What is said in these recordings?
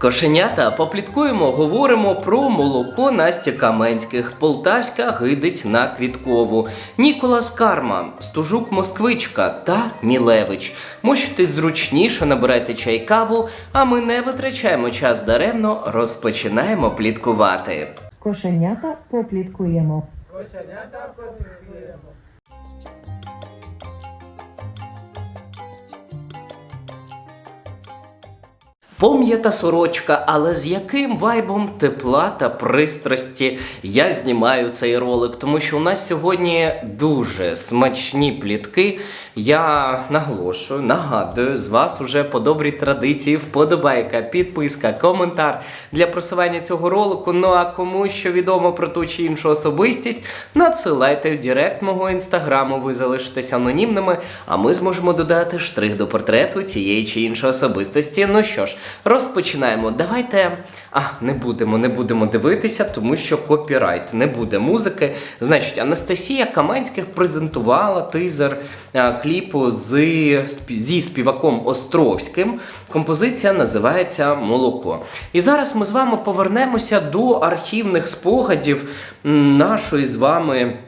Кошенята попліткуємо, говоримо про молоко Насті Каменських. Полтавська гидить на Квіткову. Ніколас Карма, Стужук Москвичка та Мілевич. Мощитесь зручніше, набирайте чай каву, а ми не витрачаємо час даремно, розпочинаємо пліткувати. Кошенята попліткуємо. Пом'ята сорочка, але з яким вайбом тепла та пристрасті я знімаю цей ролик, тому що у нас сьогодні дуже смачні плітки. Я наголошую, нагадую, з вас уже по добрій традиції вподобайка, підписка, коментар для просування цього ролику. Ну а кому що відомо про ту чи іншу особистість, надсилайте в Директ мого інстаграму, ви залишитесь анонімними, а ми зможемо додати штрих до портрету цієї чи іншої особистості. Ну що ж, розпочинаємо. Давайте. А, не будемо, не будемо дивитися, тому що копірайт не буде музики. Значить, Анастасія Каменських презентувала тизер а, кліпу з, зі співаком Островським. Композиція називається Молоко. І зараз ми з вами повернемося до архівних спогадів нашої з вами.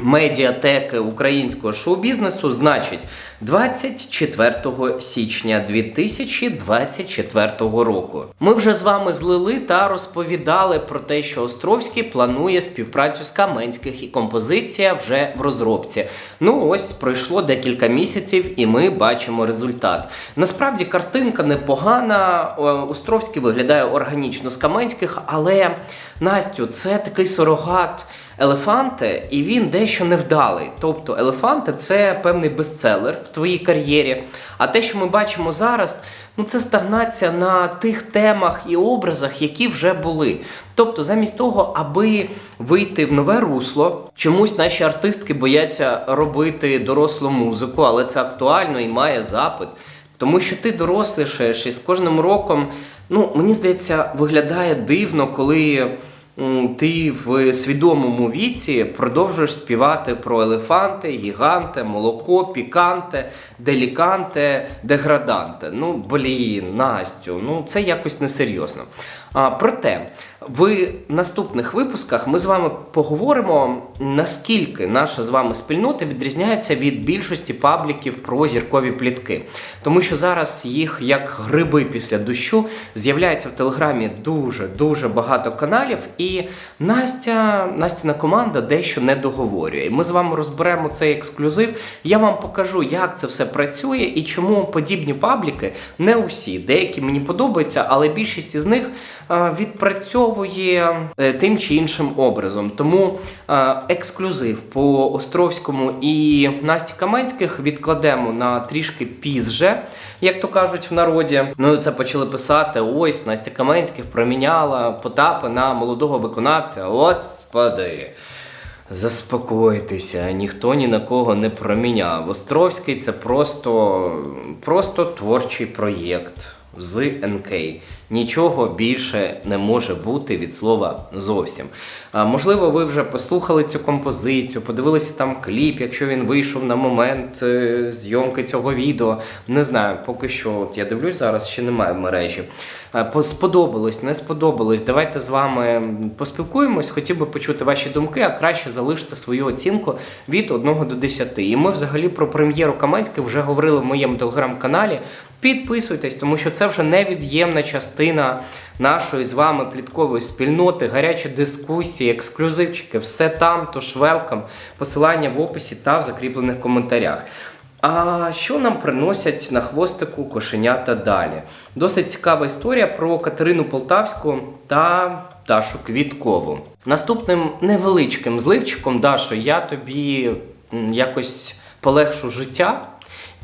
Медіатеки українського шоу-бізнесу, значить, 24 січня 2024 року. Ми вже з вами злили та розповідали про те, що Островський планує співпрацю з Каменських і композиція вже в розробці. Ну ось пройшло декілька місяців, і ми бачимо результат. Насправді картинка непогана. Островський виглядає органічно з Каменських, але Настю, це такий сурогат. Елефанте, і він дещо невдалий. Тобто, елефанте це певний бестселер в твоїй кар'єрі. А те, що ми бачимо зараз, ну це стагнація на тих темах і образах, які вже були. Тобто, замість того, аби вийти в нове русло, чомусь наші артистки бояться робити дорослу музику, але це актуально і має запит. Тому що ти дорослішаєш і з кожним роком, ну мені здається, виглядає дивно, коли ти в свідомому віці продовжуєш співати про елефанти, гіганти, молоко, піканте, деліканте, деграданте. Ну, блін, Настю, ну це якось несерйозно. А, проте, в наступних випусках ми з вами поговоримо, наскільки наша з вами спільнота відрізняється від більшості пабліків про зіркові плітки. Тому що зараз їх, як гриби після дощу, з'являється в телеграмі дуже дуже багато каналів, і Настя, Настіна команда дещо не договорює. Ми з вами розберемо цей ексклюзив. Я вам покажу, як це все працює і чому подібні пабліки не усі. Деякі мені подобаються, але більшість із них відпрацьовує е, тим чи іншим образом. Тому е, ексклюзив по Островському і Насті Каменських відкладемо на трішки пізже, як то кажуть в народі. Ну це почали писати: ось Настя Каменських проміняла Потапа на молодого виконавця. Господи. Заспокойтеся, ніхто ні на кого не проміняв. Островський це просто, просто творчий проєкт з НК. Нічого більше не може бути від слова зовсім. А, можливо, ви вже послухали цю композицію, подивилися там кліп, якщо він вийшов на момент е, зйомки цього відео. Не знаю, поки що от я дивлюсь зараз, ще немає в мережі. А, Сподобалось, не сподобалось. Давайте з вами поспілкуємось. Хотів би почути ваші думки, а краще залиште свою оцінку від 1 до 10. І ми взагалі про прем'єру Каменських вже говорили в моєму телеграм-каналі. Підписуйтесь, тому що це вже невід'ємна частина нашої з вами пліткової спільноти, гарячі дискусії, ексклюзивчики, все там, тож велкам. Посилання в описі та в закріплених коментарях. А що нам приносять на хвостику кошенята далі? Досить цікава історія про Катерину Полтавську та Дашу Квіткову. Наступним невеличким зливчиком, Дашо, я тобі якось полегшу життя.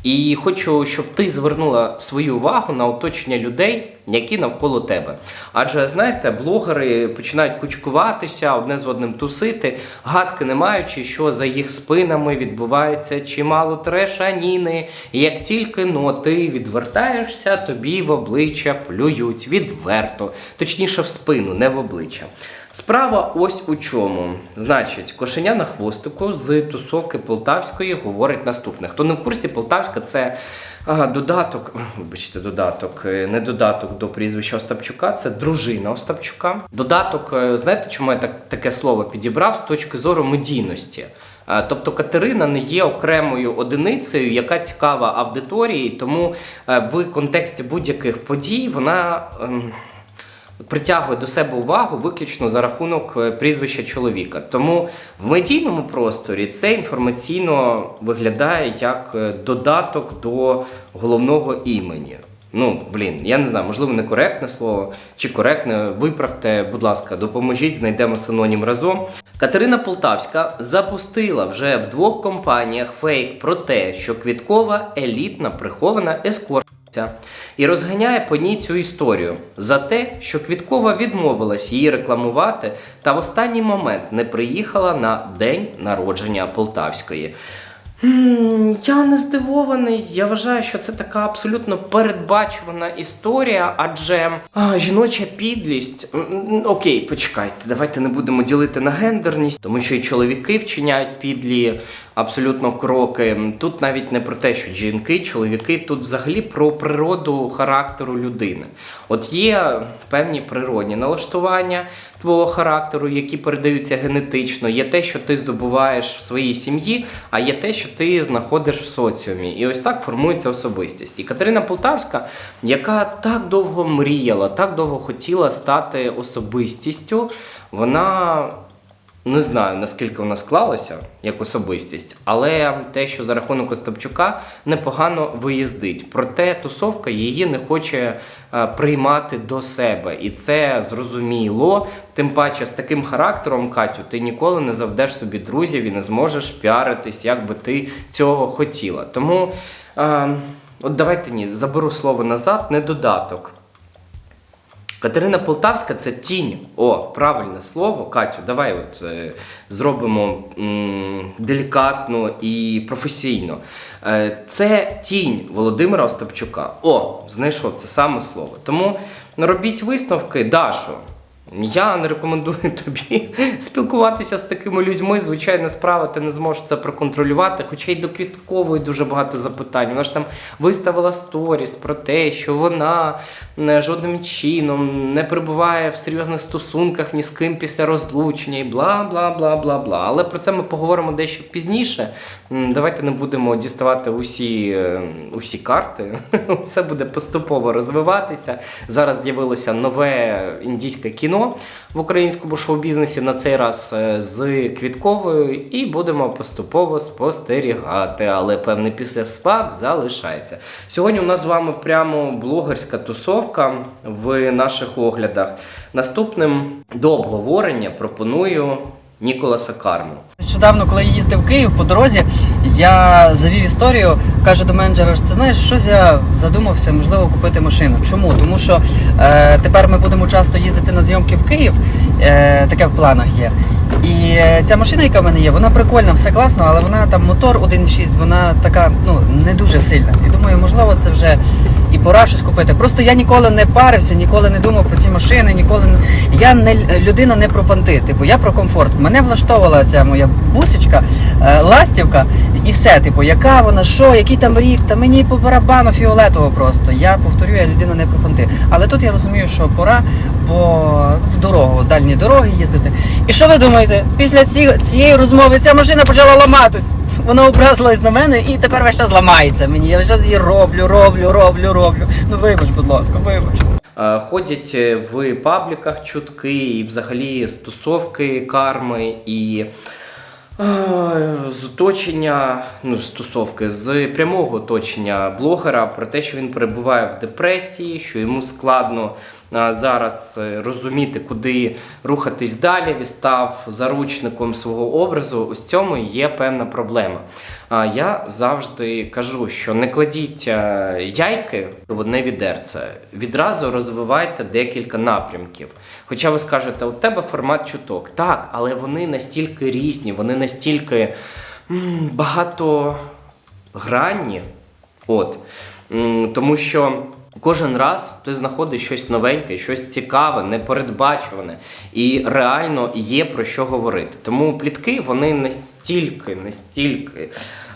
І хочу, щоб ти звернула свою увагу на оточення людей, які навколо тебе. Адже знаєте, блогери починають кучкуватися, одне з одним тусити, гадки не маючи, що за їх спинами відбувається чимало трешаніни. І як тільки ну, ти відвертаєшся, тобі в обличчя плюють відверто, точніше в спину, не в обличчя. Справа ось у чому. Значить, кошеня на хвостику з тусовки Полтавської говорить наступне. Хто не в курсі, Полтавська це Ага, додаток, вибачте, додаток, е, не додаток до прізвища Остапчука, це дружина Остапчука. Додаток, е, знаєте, чому я так, таке слово підібрав з точки зору медійності? Е, Тобто Катерина не є окремою одиницею, яка цікава аудиторії, тому в контексті будь-яких подій вона. Притягує до себе увагу виключно за рахунок е, прізвища чоловіка. Тому в медійному просторі це інформаційно виглядає як е, додаток до головного імені. Ну, блін, я не знаю, можливо, некоректне слово чи коректне. Виправте, будь ласка, допоможіть, знайдемо синонім разом. Катерина Полтавська запустила вже в двох компаніях фейк про те, що Квіткова елітна прихована ескорт. І розганяє по ній цю історію за те, що Квіткова відмовилась її рекламувати та в останній момент не приїхала на день народження Полтавської. Я не здивований. Я вважаю, що це така абсолютно передбачувана історія, адже а, жіноча підлість. Окей, почекайте, давайте не будемо ділити на гендерність, тому що і чоловіки вчиняють підлі абсолютно кроки. Тут навіть не про те, що жінки, чоловіки, тут взагалі про природу характеру людини. От є певні природні налаштування твого характеру, які передаються генетично. Є те, що ти здобуваєш в своїй сім'ї, а є те, що ти знаходиш в соціумі. І ось так формується особистість. І Катерина Полтавська, яка так довго мріяла, так довго хотіла стати особистістю, вона. Не знаю, наскільки вона склалася як особистість, але те, що за рахунок Остапчука непогано виїздить. Проте тусовка її не хоче е, приймати до себе. І це зрозуміло. Тим паче, з таким характером, Катю, ти ніколи не заведеш собі друзів і не зможеш піаритись, як би ти цього хотіла. Тому е, от давайте ні, заберу слово назад, не додаток. Катерина Полтавська це тінь. О, правильне слово. Катю, давай от, е, зробимо м, делікатно і професійно. Е, це тінь Володимира Остапчука. О, знайшов це саме слово. Тому робіть висновки, Дашо. Я не рекомендую тобі спілкуватися з такими людьми. Звичайна справа, ти не зможеш це проконтролювати. Хоча й до Квіткової дуже багато запитань. Вона ж там виставила сторіс про те, що вона жодним чином не перебуває в серйозних стосунках ні з ким після розлучення і бла бла бла бла бла. Але про це ми поговоримо дещо пізніше. Давайте не будемо діставати усі, е, усі карти. Все буде поступово розвиватися. Зараз з'явилося нове індійське кіно в українському шоу-бізнесі на цей раз е, з Квітковою, і будемо поступово спостерігати. Але певний післяспак залишається. Сьогодні у нас з вами прямо блогерська тусовка в наших оглядах. Наступним до обговорення пропоную Ніколаса Карму. Нещодавно, коли я їздив в Київ по дорозі, я завів історію, кажу до менеджера, ти знаєш, щось я задумався, можливо, купити машину. Чому? Тому що е, тепер ми будемо часто їздити на зйомки в Київ, е, таке в планах є. І е, ця машина, яка в мене є, вона прикольна, все класно, але вона там мотор 1.6, вона така ну не дуже сильна. І думаю, можливо, це вже пора щось купити. Просто я ніколи не парився, ніколи не думав про ці машини, ніколи не я не людина не про понти. Типу, я про комфорт. Мене влаштовувала ця моя бусечка, е, ластівка, і все. Типу, яка вона, що, який там рік, та мені по барабану фіолетово просто. Я повторюю, я людина не про понти. Але тут я розумію, що пора, бо в дорогу, дальні дороги їздити. І що ви думаєте? Після цієї розмови ця машина почала ламатись. Вона образилась на мене і тепер весь час ламається мені. Я весь час її роблю, роблю, роблю, роблю. Ну вибач, будь ласка, вибач. Е, Ходять е, в пабліках чутки і взагалі стосовки карми і е, з оточення, ну, стосовки з прямого оточення блогера про те, що він перебуває в депресії, що йому складно зараз е, розуміти, куди рухатись далі. Він став заручником свого образу. Ось цьому є певна проблема. А я завжди кажу, що не кладіть е, яйки в одне відерце. Відразу розвивайте декілька напрямків. Хоча ви скажете, у тебе формат чуток. Так, але вони настільки різні, вони настільки багатогранні. От. Тому що кожен раз ти знаходиш щось новеньке, щось цікаве, непередбачуване. І реально є про що говорити. Тому плітки вони настільки, настільки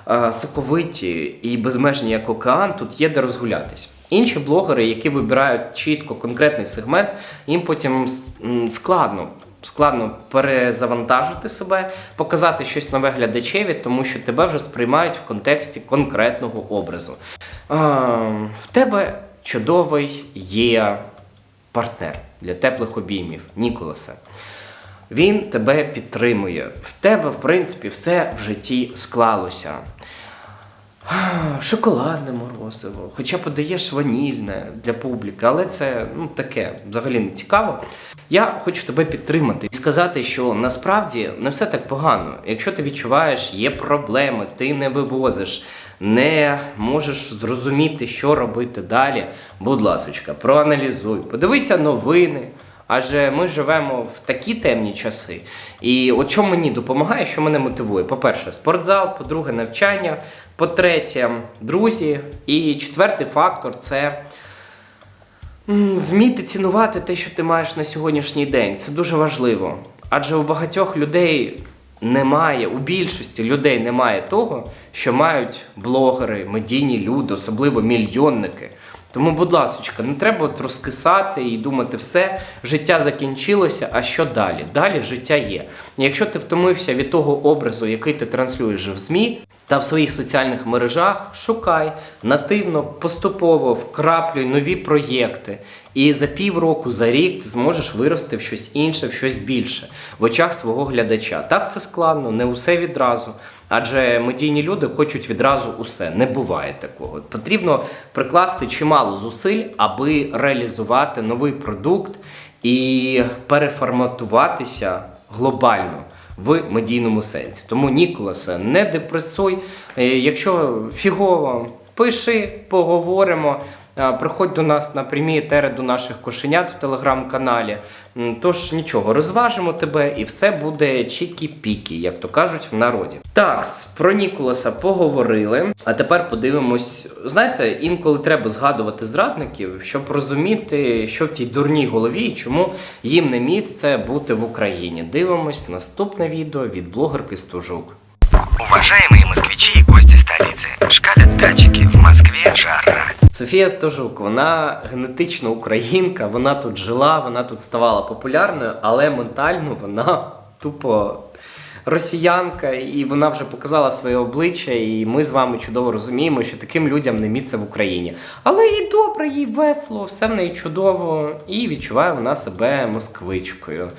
е, соковиті і безмежні як океан, тут є де розгулятись. Інші блогери, які вибирають чітко конкретний сегмент, їм потім складно. Складно перезавантажити себе, показати щось нове глядачеві, тому що тебе вже сприймають в контексті конкретного образу. А, в тебе чудовий є партнер для теплих обіймів, Ніколаса. Він тебе підтримує. В тебе, в принципі, все в житті склалося. Шоколадне морозиво, хоча подаєш ванільне для публіки, але це ну, таке взагалі не цікаво. Я хочу тебе підтримати і сказати, що насправді не все так погано. Якщо ти відчуваєш, є проблеми, ти не вивозиш, не можеш зрозуміти, що робити далі. Будь ласочка, проаналізуй, подивися новини. Адже ми живемо в такі темні часи. І от що мені допомагає, що мене мотивує? По-перше, спортзал, по-друге, навчання, по-третє, друзі. І четвертий фактор це вміти цінувати те, що ти маєш на сьогоднішній день. Це дуже важливо. Адже у багатьох людей немає, у більшості людей немає того, що мають блогери, медійні люди, особливо мільйонники. Тому, будь ласка, не треба от розкисати і думати, все, життя закінчилося, а що далі? Далі життя є. Якщо ти втомився від того образу, який ти транслюєш в ЗМІ та в своїх соціальних мережах, шукай нативно, поступово вкраплюй нові проєкти. І за півроку, за рік ти зможеш вирости в щось інше, в щось більше в очах свого глядача. Так це складно, не усе відразу. Адже медійні люди хочуть відразу усе. Не буває такого. Потрібно прикласти чимало зусиль, аби реалізувати новий продукт і переформатуватися глобально в медійному сенсі. Тому, Ніколасе, не депресуй. Е, Якщо фігово, пиши, поговоримо. Е, Приходь до нас на прямі етери до наших кошенят в телеграм-каналі. Тож нічого, розважимо тебе і все буде чікі-пікі, як то кажуть в народі. Так, про Ніколаса поговорили. А тепер подивимось. Знаєте, інколи треба згадувати зрадників, щоб розуміти, що в тій дурній голові і чому їм не місце бути в Україні. Дивимось наступне відео від блогерки Стужук. Уважаемые москвичи и гости столицы, шкалят датчики, в Москве жара. Софія Стожук, вона генетично українка, вона тут жила, вона тут ставала популярною, але ментально вона тупо росіянка, і вона вже показала своє обличчя, і ми з вами чудово розуміємо, що таким людям не місце в Україні. Але їй добре, їй весело, все в неї чудово, і відчуває вона себе москвичкою.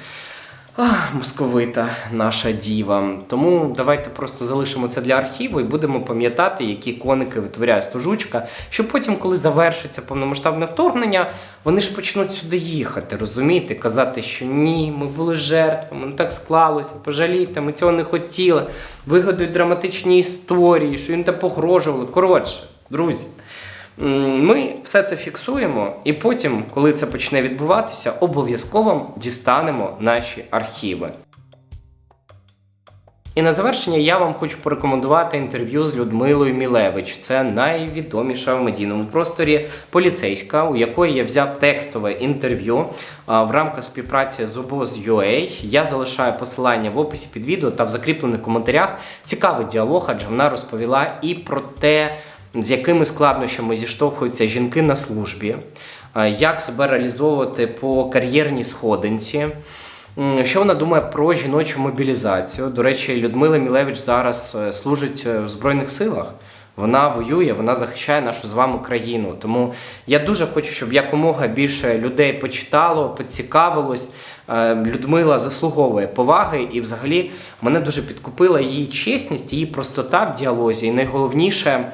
Ах, московита наша діва. Тому давайте просто залишимо це для архіву і будемо пам'ятати, які коники витворяє стужучка, щоб потім, коли завершиться повномасштабне вторгнення, вони ж почнуть сюди їхати, розумієте, казати, що ні, ми були жертвами, ну так склалося, пожалійте, ми цього не хотіли. Вигадують драматичні історії, що їм та погрожували. Коротше, друзі. Ми все це фіксуємо, і потім, коли це почне відбуватися, обов'язково дістанемо наші архіви. І на завершення я вам хочу порекомендувати інтерв'ю з Людмилою Мілевич. Це найвідоміша в медійному просторі поліцейська, у якої я взяв текстове інтерв'ю в рамках співпраці з обоз.ua. Я залишаю посилання в описі під відео та в закріплених коментарях. Цікавий діалог, адже вона розповіла і про те, з якими складнощами зіштовхуються жінки на службі, як себе реалізовувати по кар'єрній сходинці. Що вона думає про жіночу мобілізацію? До речі, Людмила Мілевич зараз е, служить е, в Збройних силах. Вона воює, вона захищає нашу з вами країну. Тому я дуже хочу, щоб якомога більше людей почитало, поцікавилось. Е, Людмила заслуговує поваги, і взагалі мене дуже підкупила її чесність, її простота в діалозі. І найголовніше,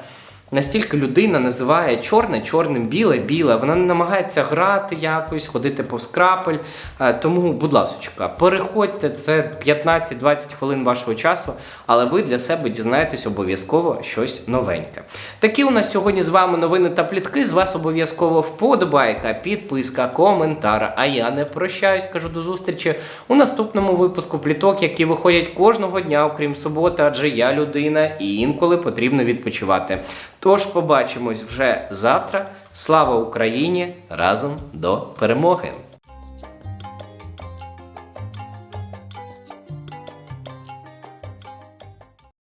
настільки людина називає чорне чорним, біле біле. Вона не намагається грати якось, ходити повз крапель. Е, Тому, будь ласка, переходьте, це 15-20 хвилин вашого часу, але ви для себе дізнаєтесь обов'язково щось новеньке. Такі у нас сьогодні з вами новини та плітки. З вас обов'язково вподобайка, підписка, коментар. А я не прощаюсь, кажу до зустрічі у наступному випуску пліток, які виходять кожного дня, окрім суботи, адже я людина і інколи потрібно відпочивати. Тож побачимось вже завтра. Слава Україні! Разом до перемоги!